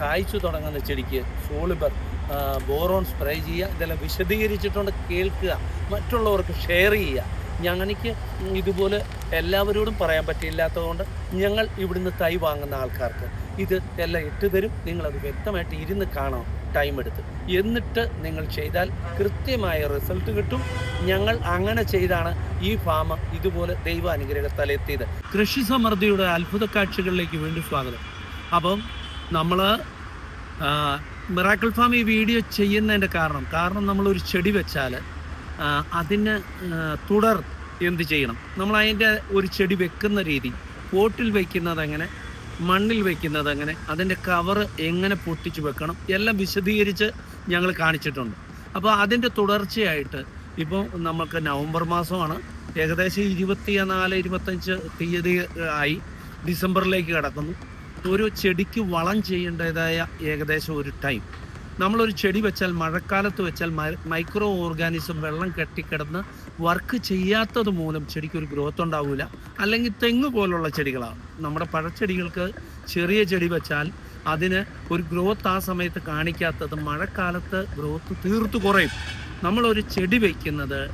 കായ്ച്ചു തുടങ്ങുന്ന ചെടിക്ക് സോളിബർ ബോറോൺ സ്പ്രേ ചെയ്യുക ഇതെല്ലാം വിശദീകരിച്ചിട്ടുണ്ട് കേൾക്കുക മറ്റുള്ളവർക്ക് ഷെയർ ചെയ്യുക. ഞങ്ങൾക്ക് ഇതുപോലെ എല്ലാവരോടും പറയാൻ പറ്റില്ലാത്തതുകൊണ്ട് ഞങ്ങൾ ഇവിടുന്ന് തൈ വാങ്ങുന്ന ആൾക്കാർക്ക് ഇത് എല്ലാം ഇട്ട് തരും. നിങ്ങളത് വ്യക്തമായിട്ട് ഇരുന്ന് കാണാം ടൈം എടുത്ത്. എന്നിട്ട് നിങ്ങൾ ചെയ്താൽ കൃത്യമായ റിസൾട്ട് കിട്ടും. ഞങ്ങൾ അങ്ങനെ ചെയ്താണ് ഈ ഫാം ഇതുപോലെ ദൈവ അനുഗ്രഹത്താൽ എത്തിയത്. കൃഷി സമൃദ്ധിയുടെ അത്ഭുത കാഴ്ചകളിലേക്ക് വീണ്ടും സ്വാഗതം. അപ്പം നമ്മൾ മിറാക്കിൾ ഫാം ഈ വീഡിയോ ചെയ്യുന്നതിന്റെ കാരണം. കാരണം നമ്മളൊരു ചെടി വെച്ചാൽ അതിന് തുടർ എന്ത് ചെയ്യണം? നമ്മൾ അതിന്റെ ഒരു ചെടി വെക്കുന്ന രീതി. പോട്ടിൽ വെക്കുന്നത് എങ്ങനെ മണ്ണിൽ വെക്കുന്നത് എങ്ങനെ അതിന്റെ കവർ എങ്ങനെ പൊട്ടിച്ച് വെക്കണം എല്ലാം വിശദീകരിച്ച് ഞങ്ങൾ കാണിച്ചിട്ടുണ്ട്. അപ്പോൾ അതിന്റെ തുടർച്ചയായിട്ട് ഇപ്പോൾ നമുക്ക് നവംബർ മാസമാണ്. ഏകദേശം ഇരുപത്തി നാല് ഇരുപത്തഞ്ച് തീയതി ആയി ഡിസംബറിലേക്ക് കടക്കുന്നു. ഒരു ചെടിക്ക് വളം ചെയ്യേണ്ടതായ ഏകദേശം ഒരു ടൈം. നമ്മളൊരു ചെടി വെച്ചാൽ മഴക്കാലത്ത് വെച്ചാൽ മൈക്രോ ഓർഗാനിസം വെള്ളം കെട്ടിക്കിടന്ന് വർക്ക് ചെയ്യാത്തത് മൂലം ചെടിക്ക് ഒരു ഗ്രോത്ത് ഉണ്ടാവില്ല അല്ലെങ്കിൽ തെങ്ങ് പോലുള്ള ചെടികളാണ്. നമ്മുടെ പഴച്ചെടികൾക്ക് ചെറിയ ചെടി വെച്ചാൽ അതിന് ഒരു ഗ്രോത്ത് ആ സമയത്ത് കാണിക്കാത്തത് മഴക്കാലത്ത് ഗ്രോത്ത് തീർത്തു കുറയും. നമ്മളൊരു ചെടി വയ്ക്കുന്നത്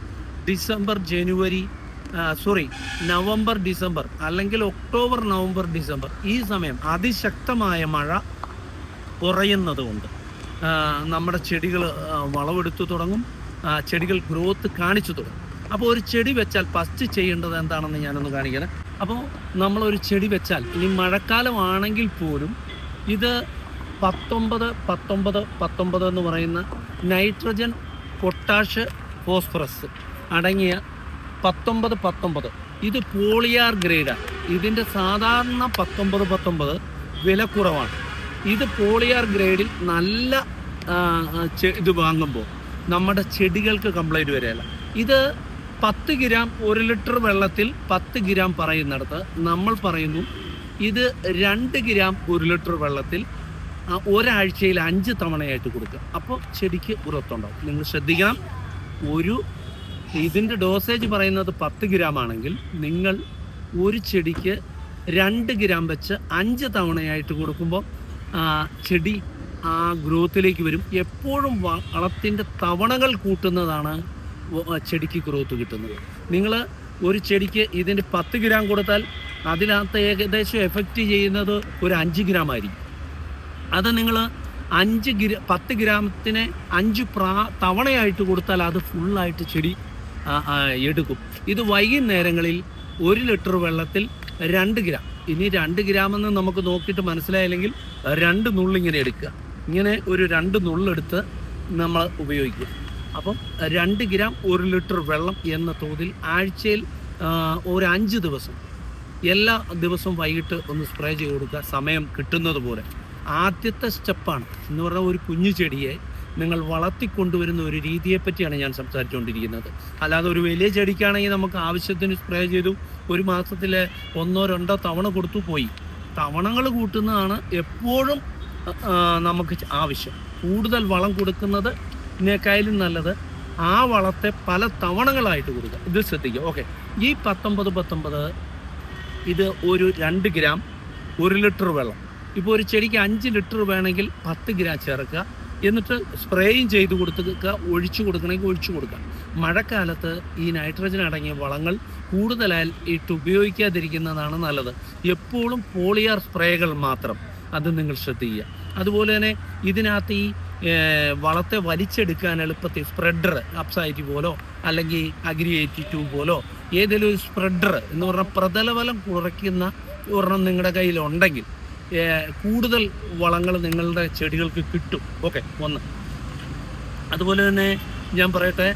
ഡിസംബർ ജനുവരി സോറി നവംബർ ഡിസംബർ അല്ലെങ്കിൽ ഒക്ടോബർ നവംബർ ഡിസംബർ ഈ സമയം അതിശക്തമായ മഴ കുറയുന്നതുകൊണ്ട് നമ്മുടെ ചെടികൾ വളവെടുത്തു തുടങ്ങും ചെടികൾ ഗ്രോത്ത് കാണിച്ചു തുടങ്ങും. അപ്പോൾ ഒരു ചെടി വെച്ചാൽ ഫസ്റ്റ് ചെയ്യേണ്ടത് എന്താണെന്ന് ഞാനൊന്ന് കാണിക്കണം അപ്പോൾ നമ്മളൊരു ചെടി വെച്ചാൽ ഇനി മഴക്കാലമാണെങ്കിൽ പോലും ഇത് പത്തൊമ്പത് പത്തൊമ്പത് പത്തൊമ്പത് എന്ന് പറയുന്ന നൈട്രജൻ പൊട്ടാഷ് ഫോസ്ഫറസ് അടങ്ങിയ പത്തൊമ്പത് പത്തൊമ്പത്. ഇത് പോളിയാർ ഗ്രേഡാണ് ഇതിന്റെ സാധാരണ പത്തൊമ്പത് പത്തൊമ്പത് വില കുറവാണ്. ഇത് പോളിയാർ ഗ്രേഡിൽ നല്ല ഇത് വാങ്ങുമ്പോൾ നമ്മുടെ ചെടികൾക്ക് കംപ്ലൈന്റ് വരികയില്ല. ഇത് പത്ത് ഗ്രാം ഒരു ലിറ്റർ വെള്ളത്തിൽ പത്ത് ഗ്രാം പറയുന്നിടത്ത് നമ്മൾ പറയുന്നു ഇത് രണ്ട് ഗ്രാം ഒരു ലിറ്റർ വെള്ളത്തിൽ ഒരാഴ്ചയിൽ അഞ്ച് തവണയായിട്ട് കൊടുക്കുക. അപ്പോൾ ചെടിക്ക് ഉറത്തുണ്ടാവും നിങ്ങൾ ശ്രദ്ധിക്കണം. ഒരു ഇതിന്റെ ഡോസേജ് പറയുന്നത് പത്ത് ഗ്രാം ആണെങ്കിൽ നിങ്ങൾ ഒരു ചെടിക്ക് രണ്ട് ഗ്രാം വെച്ച് അഞ്ച് തവണയായിട്ട് കൊടുക്കുമ്പോൾ ചെടി ആ ഗ്രോത്തിലേക്ക് വരും. എപ്പോഴും വളത്തിന്റെ തവണകൾ കൂട്ടുന്നതാണ് ചെടിക്ക് ഗ്രോത്ത് കിട്ടുന്നത്. നിങ്ങൾ ഒരു ചെടിക്ക് ഇതിന്റെ പത്ത് ഗ്രാം കൊടുത്താൽ അതിനകത്ത് ഏകദേശം എഫക്റ്റ് ചെയ്യുന്നത് ഒരു അഞ്ച് ഗ്രാം ആയിരിക്കും. അത് നിങ്ങൾ അഞ്ച് ഗ്രാ പത്ത് ഗ്രാമത്തിന് അഞ്ച് പ്രാ തവണയായിട്ട് കൊടുത്താൽ അത് ഫുള്ളായിട്ട് ചെടി എടുക്കും. ഇത് വൈകുന്നേരങ്ങളിൽ ഒരു ലിറ്റർ വെള്ളത്തിൽ രണ്ട് ഗ്രാം. ഇനി രണ്ട് ഗ്രാം എന്ന് നമുക്ക് നോക്കിയിട്ട് മനസ്സിലായില്ലെങ്കിൽ രണ്ട് നുള്ളിങ്ങനെ എടുക്കുക. ഇങ്ങനെ ഒരു രണ്ട് നുള്ളെടുത്ത് നമ്മൾ ഉപയോഗിക്കുക. അപ്പം രണ്ട് ഗ്രാം ഒരു ലിറ്റർ വെള്ളം എന്ന തോതിൽ ആഴ്ചയിൽ ഒരു അഞ്ച് ദിവസം എല്ലാ ദിവസവും വൈകിട്ട് ഒന്ന് സ്പ്രേ ചെയ്ത് കൊടുക്കുക. സമയം കിട്ടുന്നത് പോലെ. ആദ്യത്തെ സ്റ്റെപ്പാണ്. എന്ന് പറഞ്ഞാൽ ഒരു കുഞ്ഞു ചെടിയെ നിങ്ങൾ വളർത്തിക്കൊണ്ടുവരുന്ന ഒരു രീതിയെപ്പറ്റിയാണ് ഞാൻ സംസാരിച്ചുകൊണ്ടിരിക്കുന്നത്. അല്ലാതെ ഒരു വലിയ ചെടിക്കാണെങ്കിൽ നമുക്ക് ആവശ്യത്തിന് സ്പ്രേ ചെയ്തു ഒരു മാസത്തിൽ ഒന്നോ രണ്ടോ തവണ കൊടുത്തു പോയി. തവണങ്ങൾ കൂട്ടുന്നതാണ് എപ്പോഴും നമുക്ക് ആവശ്യം. കൂടുതൽ വളം കൊടുക്കുന്നത് ഇതിനേക്കായാലും നല്ലത് ആ വളത്തെ പല തവണകളായിട്ട് കൊടുക്കുക. ഇത് ശ്രദ്ധിക്കുക. ഓക്കെ. ഈ പത്തൊമ്പത് പത്തൊമ്പത് ഇത് ഒരു രണ്ട് ഗ്രാം ഒരു ലിറ്റർ വെള്ളം. ഇപ്പോൾ ഒരു ചെടിക്ക് അഞ്ച് ലിറ്റർ വേണമെങ്കിൽ പത്ത് ഗ്രാം ചേർക്കുക. എന്നിട്ട് സ്പ്രേയും ചെയ്ത് കൊടുക്കുക ഒഴിച്ചു കൊടുക്കണമെങ്കിൽ ഒഴിച്ചു കൊടുക്കാം. മഴക്കാലത്ത് ഈ നൈട്രജൻ അടങ്ങിയ വളങ്ങൾ കൂടുതലായി ഇട്ട് ഉപയോഗിക്കാതിരിക്കുന്നതാണ് നല്ലത്. എപ്പോഴും പോളിയാർ സ്പ്രേകൾ മാത്രം അത് നിങ്ങൾ ശ്രദ്ധിക്കുക. അതുപോലെ തന്നെ ഇതിനകത്ത് ഈ വളത്തെ വലിച്ചെടുക്കാൻ എളുപ്പത്തിൽ സ്പ്രെഡർ അപ്സൈറ്റി പോലോ അല്ലെങ്കിൽ അഗ്രിയേറ്റി ട്യൂബ് പോലോ ഏതെങ്കിലും ഒരു സ്പ്രെഡർ എന്ന് പറഞ്ഞാൽ പ്രതലബലം കുറയ്ക്കുന്ന ഒരെണ്ണം നിങ്ങളുടെ കയ്യിലുണ്ടെങ്കിൽ കൂടുതൽ വളങ്ങൾ നിങ്ങളുടെ ചെടികൾക്ക് കിട്ടും. ഓക്കെ ഒന്ന് അതുപോലെ തന്നെ ഞാൻ പറയട്ടെ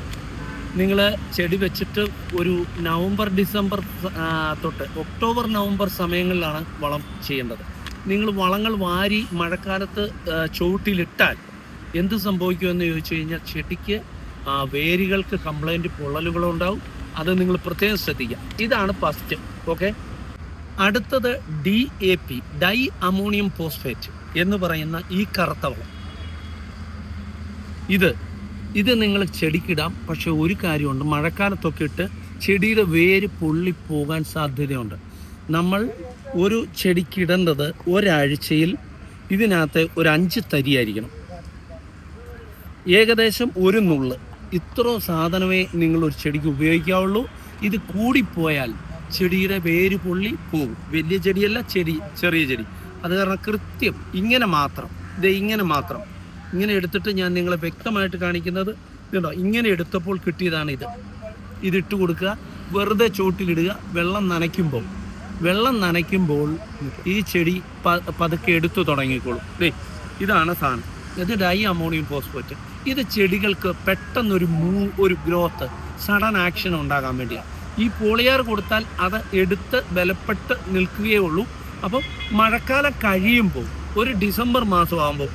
നിങ്ങൾ ചെടി വെച്ചിട്ട് ഒരു നവംബർ ഡിസംബർ തൊട്ട് ഒക്ടോബർ നവംബർ സമയങ്ങളിലാണ് വളം ചെയ്യേണ്ടത്. നിങ്ങൾ വളങ്ങൾ വാരി മഴക്കാലത്ത് ചുവട്ടിലിട്ടാൽ എന്ത് സംഭവിക്കുമെന്ന് ചോദിച്ചു കഴിഞ്ഞാൽ ചെടിക്ക് വേരുകൾക്ക് കംപ്ലൈന്റ് പൊള്ളലുകളുണ്ടാവും. അത് നിങ്ങൾ പ്രത്യേകം ശ്രദ്ധിക്കുക. ഇതാണ് ഫസ്റ്റ് ഓക്കെ? അടുത്തത് D A P di ammonium phosphate എന്ന് പറയുന്ന ഈ കറുത്ത വളം. ഇത് ഇത് നിങ്ങൾ ചെടിക്കിടാം പക്ഷെ ഒരു കാര്യമുണ്ട്. മഴക്കാലത്തൊക്കെ ഇട്ട് ചെടിയുടെ വേര് പൊള്ളിപ്പോകാൻ സാധ്യതയുണ്ട്. നമ്മൾ ഒരു ചെടിക്കിടേണ്ടത് ഒരാഴ്ചയിൽ ഇതിനകത്ത് ഒരു അഞ്ച് തരിയായിരിക്കണം. ഏകദേശം ഒരു നുള്ള്. ഇത്രോ സാധനമേ നിങ്ങൾ ഒരു ചെടിക്ക് ഉപയോഗിക്കാവുള്ളൂ. ഇത് കൂടിപ്പോയാൽ ചെടിയുടെ വേര് പൊള്ളി പോകും വലിയ ചെടിയല്ല ചെടി ചെറിയ ചെടി. അത് കാരണം കൃത്യം ഇങ്ങനെ മാത്രം. ഇത് ഇങ്ങനെ മാത്രം. ഇങ്ങനെ എടുത്തിട്ട് ഞാൻ നിങ്ങളെ വ്യക്തമായിട്ട് കാണിക്കുന്നത് ഇതുണ്ടോ? ഇങ്ങനെ എടുത്തപ്പോൾ കിട്ടിയതാണ് ഇത്. ഇതിട്ട് കൊടുക്കുക വെറുതെ ചോട്ടിലിടുക വെള്ളം നനയ്ക്കുമ്പോൾ. വെള്ളം നനയ്ക്കുമ്പോൾ ഈ ചെടി പ- പതുക്കെ എടുത്തു തുടങ്ങിക്കോളും. ദേ ഇതാണ് സാധനം. ഇത് ഡൈ അമോണിയം ഫോസ്ഫേറ്റ്. ഇത് ചെടികൾക്ക് പെട്ടെന്നൊരു മൂ ഒരു ഗ്രോത്ത് സഡൻ ആക്ഷൻ ഉണ്ടാകാൻ വേണ്ടിയാണ്. ഈ പോളിയാർ കൊടുത്താൽ അത് എടുത്ത് ബലപ്പെട്ട് നിൽക്കുകയേ ഉള്ളൂ. അപ്പം മഴക്കാലം കഴിയുമ്പോൾ ഒരു ഡിസംബർ മാസം ആകുമ്പോൾ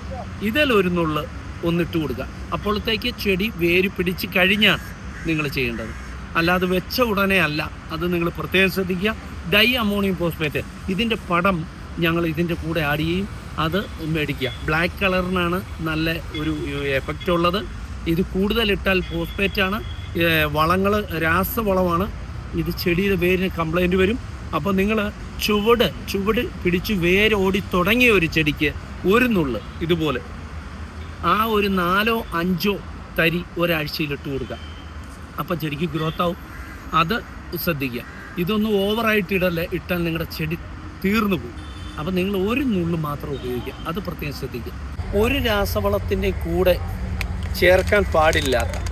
ഇതിലൊരു നുള്ള് ഒന്നിട്ട് കൊടുക്കുക. അപ്പോഴത്തേക്ക് ചെടി വേര് പിടിച്ച് കഴിഞ്ഞാണ് നിങ്ങൾ ചെയ്യേണ്ടത്. അല്ലാതെ വെച്ച ഉടനെ അല്ല അത് നിങ്ങൾ പ്രത്യേകം ശ്രദ്ധിക്കുക. ഡൈ അമോണിയം ഫോസ്ഫേറ്റ് ഇതിന്റെ പടം ഞങ്ങൾ ഇതിന്റെ കൂടെ ആഡ് ചെയ്യും. അത് മേടിക്കുക. ബ്ലാക്ക് കളറിനാണ് നല്ല ഒരു എഫക്റ്റ് ഉള്ളത്. ഇത് കൂടുതൽ ഇട്ടാൽ ഫോസ്ഫേറ്റ് ആണ് വളങ്ങൾ രാസവളമാണ്. ഇത് ചെടിയുടെ വേരിന് കംപ്ലൈന്റ് വരും. അപ്പോൾ നിങ്ങൾ ചുവട് ചുവട് പിടിച്ച് ഓടി തുടങ്ങിയ ഒരു ചെടിക്ക് ഒരു നുള്ള് ഇതുപോലെ. ആ ഒരു നാലോ അഞ്ചോ തരി ഒരാഴ്ചയിൽ ഇട്ട് കൊടുക്കുക. അപ്പോൾ ചെടിക്ക് ഗ്രോത്ത് ആവും. അത് ശ്രദ്ധിക്കുക. ഇതൊന്നും ഓവറായിട്ട് ഇടല്ലേ ഇട്ടാൽ നിങ്ങളുടെ ചെടി തീർന്നു പോകും. അപ്പം നിങ്ങൾ ഒരു നുള്ളു മാത്രം ഉപയോഗിക്കുക. അത് പ്രത്യേകം ശ്രദ്ധിക്കുക. ഒരു രാസവളത്തിന്റെ കൂടെ ചേർക്കാൻ പാടില്ലാത്ത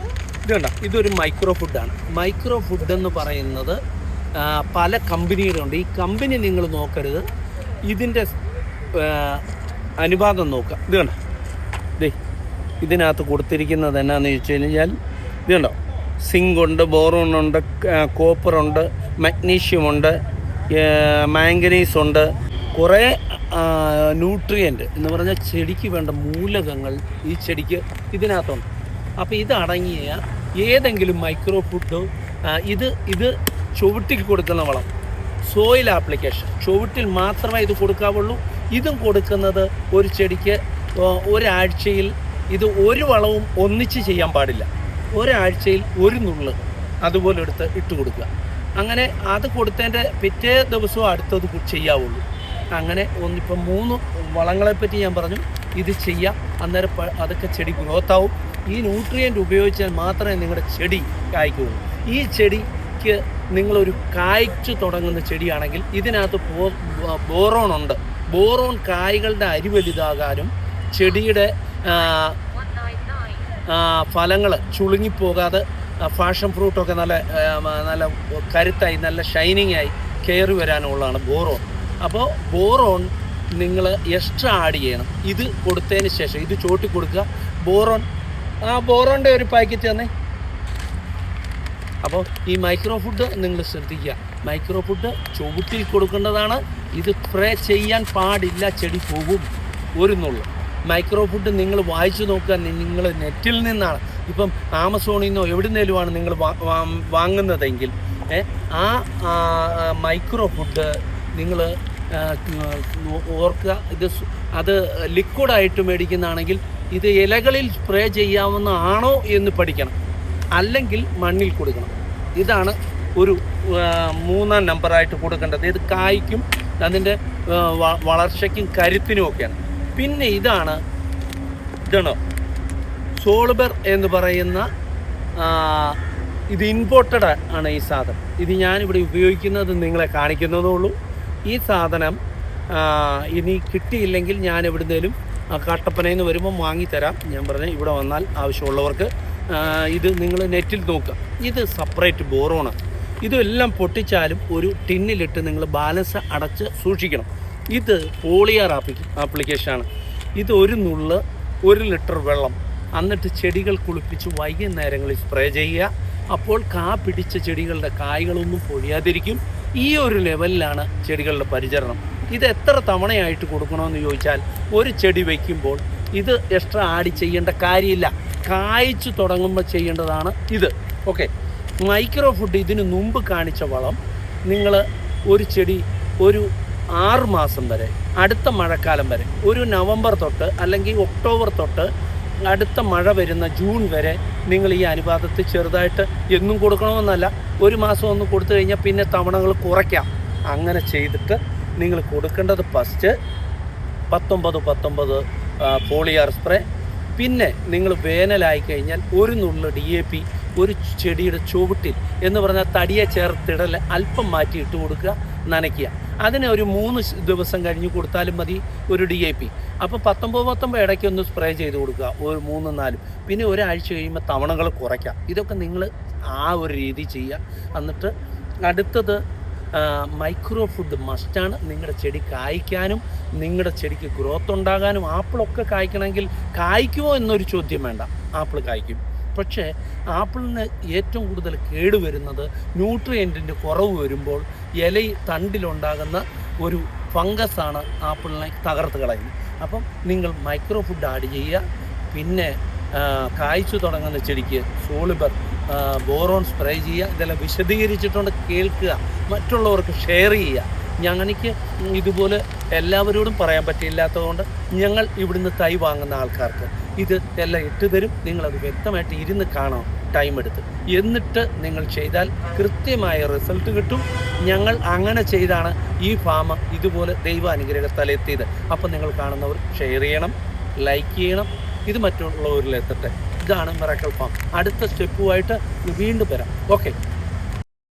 ഇത് ഇതൊരു മൈക്രോ ഫുഡാണ് മൈക്രോ ഫുഡ് എന്ന് പറയുന്നത് പല കമ്പനികളുണ്ട് ഈ കമ്പനി നിങ്ങൾ നോക്കരുത്. ഇതിന്റെ അനുപാതം നോക്കുക. ഇത് ദേ ഇതിനകത്ത് കൊടുത്തിരിക്കുന്നത് എന്നാന്ന് ചോദിച്ചു കഴിഞ്ഞാൽ ഇത് കണ്ടോ? സിങ്ക് ഉണ്ട് ബോറോൺ ഉണ്ട് കോപ്പർ ഉണ്ട് മഗ്നീഷ്യം ഉണ്ട് മാംഗനീസ് ഉണ്ട്. കുറേ ന്യൂട്രിയന്റ് എന്ന് പറഞ്ഞാൽ ചെടിക്ക് വേണ്ട മൂലകങ്ങൾ ഈ ചെടിക്ക് ഇതിനകത്തുണ്ട്. അപ്പോൾ ഇത് അടങ്ങിയ ഏതെങ്കിലും മൈക്രോ ഫുഡോ ഇത് ഇത് ചുവട്ടിൽ കൊടുക്കുന്ന വളം സോയിൽ ആപ്ലിക്കേഷൻ ചുവട്ടിൽ മാത്രമേ ഇത് കൊടുക്കാവുള്ളൂ. ഇതും കൊടുക്കുന്നത് ഒരു ചെടിക്ക് ഒരാഴ്ചയിൽ ഇത് ഒരു വളവും ഒന്നിച്ച് ചെയ്യാൻ പാടില്ല. ഒരാഴ്ചയിൽ ഒരു നുള്ള് അതുപോലെ എടുത്ത് ഇട്ട് കൊടുക്കുക. അങ്ങനെ അത് കൊടുത്തതിന്റെ പിറ്റേ ദിവസവും അടുത്തത് ചെയ്യാവുള്ളൂ. അങ്ങനെ ഒന്നിപ്പം മൂന്ന് വളങ്ങളെപ്പറ്റി ഞാൻ പറഞ്ഞു. ഇത് ചെയ്യാം. അന്നേരം അതൊക്കെ ചെടി ഗ്രോത്ത് ആവും. ഈ ന്യൂട്രിയന്റ് ഉപയോഗിച്ചാൽ മാത്രമേ നിങ്ങളുടെ ചെടി കായ്ക്കുകയുള്ളൂ ഈ ചെടിക്ക് നിങ്ങളൊരു കായ്ച്ചു തുടങ്ങുന്ന ചെടിയാണെങ്കിൽ ഇതിനകത്ത് ബോറോൺ ഉണ്ട്. ബോറോൺ കായ്കളുടെ അരി വലുതാകാനും ചെടിയുടെ ഫലങ്ങൾ ചുളുങ്ങിപ്പോകാതെ ഫാഷൻ ഫ്രൂട്ടൊക്കെ നല്ല നല്ല കരുത്തായി നല്ല ഷൈനിങ് ആയി കയറി വരാനുള്ളതാണ് ബോറോൺ. അപ്പോൾ ബോറോൺ നിങ്ങൾ എക്സ്ട്രാ ആഡ് ചെയ്യണം. ഇത് കൊടുത്തതിന് ശേഷം ഇത് ചോട്ടി കൊടുക്കുക ബോറോൺ ആ ബോറോന്റെ ഒരു പാക്കറ്റ് തന്നെ. അപ്പോൾ ഈ മൈക്രോ ഫുഡ് നിങ്ങൾ ശ്രദ്ധിക്കുക. മൈക്രോ ഫുഡ് ചുവട്ടിൽ കൊടുക്കേണ്ടതാണ്. ഇത് സ്പ്രേ ചെയ്യാൻ പാടില്ല ചെടി പോകും. ഒരു നുള്ളു. മൈക്രോ ഫുഡ് നിങ്ങൾ വായിച്ചു നോക്കുക നിങ്ങൾ നെറ്റിൽ നിന്നാണ്. ഇപ്പം ആമസോണിൽ നിന്നോ എവിടെ നിന്നുമാണ് നിങ്ങൾ വാങ്ങുന്നതെങ്കിൽ ആ മൈക്രോ ഫുഡ് നിങ്ങൾ ഓർക്കുക. ഇത് അത് ലിക്വിഡായിട്ട് മേടിക്കുന്നതാണെങ്കിൽ ഇത് ഇലകളിൽ സ്പ്രേ ചെയ്യാവുന്ന ആണോ എന്ന് പഠിക്കണം. അല്ലെങ്കിൽ മണ്ണിൽ കൊടുക്കണം. ഇതാണ് ഒരു മൂന്നാം നമ്പറായിട്ട് കൊടുക്കേണ്ടത്. ഇത് കായ്ക്കും അതിന്റെ വളർച്ചയ്ക്കും കരുത്തിനും ഒക്കെയാണ്. പിന്നെ ഇതാണ് ഇതാണോ സോൾബർ എന്ന് പറയുന്ന ഇത് ഇമ്പോർട്ടഡ് ആണ് ഈ സാധനം. ഇത് ഞാനിവിടെ ഉപയോഗിക്കുന്നത് നിങ്ങളെ കാണിക്കുന്നതേ ഉള്ളൂ. ഈ സാധനം ഇനി കിട്ടിയില്ലെങ്കിൽ ഞാൻ എവിടുന്നേലും കട്ടപ്പനയിൽ നിന്ന് വരുമ്പോൾ വാങ്ങിത്തരാം. ഞാൻ പറഞ്ഞ ഇവിടെ വന്നാൽ ആവശ്യമുള്ളവർക്ക് ഇത് നിങ്ങൾ നെറ്റിൽ നോക്കുക. ഇത് സെപ്പറേറ്റ് ബോറോണ്. ഇതെല്ലാം പൊട്ടിച്ചാലും ഒരു ടിന്നിലിട്ട് നിങ്ങൾ ബാലൻസ് അടച്ച് സൂക്ഷിക്കണം. ഇത് പോളിയർ ആപ്ലിക്ക ആപ്ലിക്കേഷനാണ്. ഇത് ഒരു നുള്ള് ഒരു ലിറ്റർ വെള്ളം. എന്നിട്ട് ചെടികൾ കുളിപ്പിച്ച് വൈകുന്നേരങ്ങളിൽ സ്പ്രേ ചെയ്യുക. അപ്പോൾ കാ പിടിച്ച ചെടികളുടെ കായ്കളൊന്നും പൊഴിയാതിരിക്കും. ഈ ഒരു ലെവലിലാണ് ചെടികളുടെ പരിചരണം. ഇത് എത്ര തവണയായിട്ട് കൊടുക്കണമെന്ന് ചോദിച്ചാൽ ഒരു ചെടി വയ്ക്കുമ്പോൾ ഇത് എക്സ്ട്രാ ആഡ് ചെയ്യേണ്ട കാര്യമില്ല. കായ്ച്ചു തുടങ്ങുമ്പോൾ ചെയ്യേണ്ടതാണ് ഇത്. ഓക്കെ മൈക്രോ ഫുഡ് ഇതിന് മുമ്പ് കാണിച്ച വളം നിങ്ങൾ ഒരു ചെടി ഒരു ആറ് മാസം വരെ അടുത്ത മഴക്കാലം വരെ ഒരു നവംബർ തൊട്ട് അല്ലെങ്കിൽ ഒക്ടോബർ തൊട്ട് അടുത്ത മഴ വരുന്ന ജൂൺ വരെ നിങ്ങൾ ഈ അനുപാതത്തിൽ ചെറുതായിട്ട് എന്നും കൊടുക്കണമെന്നല്ല. ഒരു മാസം ഒന്ന് കൊടുത്തു കഴിഞ്ഞാൽ പിന്നെ തവണകൾ കുറയ്ക്കാം. അങ്ങനെ ചെയ്തിട്ട് നിങ്ങൾ കൊടുക്കേണ്ടത് ഫസ്റ്റ് പത്തൊമ്പത് പത്തൊമ്പത് പോളിയാർ സ്പ്രേ പിന്നെ നിങ്ങൾ വേനലായി കഴിഞ്ഞാൽ ഒരു നുള്ളു ഡി എ പി ഒരു ചെടിയുടെ ചുവട്ടിൽ എന്ന് പറഞ്ഞാൽ തടിയെ ചേർത്തിടൽ അല്പം മാറ്റി ഇട്ട് കൊടുക്കുക നനയ്ക്കുക. അതിന് ഒരു മൂന്ന് ദിവസം കഴിഞ്ഞ് കൊടുത്താലും മതി ഒരു ഡി എ പി അപ്പോൾ പത്തൊമ്പത് പത്തൊമ്പത് ഇടയ്ക്ക് ഒന്ന് സ്പ്രേ ചെയ്ത് കൊടുക്കുക. ഒരു മൂന്ന് നാലും. പിന്നെ ഒരാഴ്ച കഴിയുമ്പോൾ തവണകൾ കുറയ്ക്കാം. ഇതൊക്കെ നിങ്ങൾ ആ ഒരു രീതി ചെയ്യുക. എന്നിട്ട് അടുത്തത് മൈക്രോ ഫുഡ് മസ്റ്റാണ് നിങ്ങളുടെ ചെടി കായ്ക്കാനും നിങ്ങളുടെ ചെടിക്ക് ഗ്രോത്ത് ഉണ്ടാകാനും ആപ്പിളൊക്കെ കായ്ക്കണമെങ്കിൽ കായ്ക്കുമോ എന്നൊരു ചോദ്യം വേണ്ട. ആപ്പിൾ കായ്ക്കും. പക്ഷേ ആപ്പിളിന് ഏറ്റവും കൂടുതൽ കേടുവരുന്നത് ന്യൂട്രിയന്റിന്റെ കുറവ് വരുമ്പോൾ ഇല തണ്ടിലുണ്ടാകുന്ന ഒരു ഫംഗസാണ് ആപ്പിളിനെ തകർത്ത് കളയുന്നത്. അപ്പം നിങ്ങൾ മൈക്രോ ഫുഡ് ആഡ് ചെയ്യുക. പിന്നെ കായ്ച്ചു തുടങ്ങുന്ന ചെടിക്ക് സോളിബർ ബോറോൺ സ്പ്രേ ചെയ്യുക. ഇതെല്ലാം വിശദീകരിച്ചിട്ടുണ്ട്. കേൾക്കുക. മറ്റുള്ളവർക്ക് ഷെയർ ചെയ്യുക. ഞങ്ങൾക്ക് ഇതുപോലെ എല്ലാവരോടും പറയാൻ പറ്റില്ലാത്തതുകൊണ്ട് ഞങ്ങൾ ഇവിടുന്ന് തൈ വാങ്ങുന്ന ആൾക്കാർക്ക് ഇത് എല്ലാം ഇട്ട് തരും. നിങ്ങളത് വ്യക്തമായിട്ട് ഇരുന്ന് കാണണം ടൈം എടുത്ത്. എന്നിട്ട് നിങ്ങൾ ചെയ്താൽ കൃത്യമായ റിസൾട്ട് കിട്ടും. ഞങ്ങൾ അങ്ങനെ ചെയ്താണ് ഈ ഫാം ഇതുപോലെ ദൈവ എത്തിയത്. അപ്പം നിങ്ങൾ കാണുന്നവർ ഷെയർ ചെയ്യണം ലൈക്ക് ചെയ്യണം. ഇത് മറ്റുള്ളവരിലെത്തട്ടെ ഇതാണ് മിറാക്കൽ ഫാം അടുത്ത സ്റ്റെപ്പുമായിട്ട് വീണ്ടും വരാം. ഓക്കെ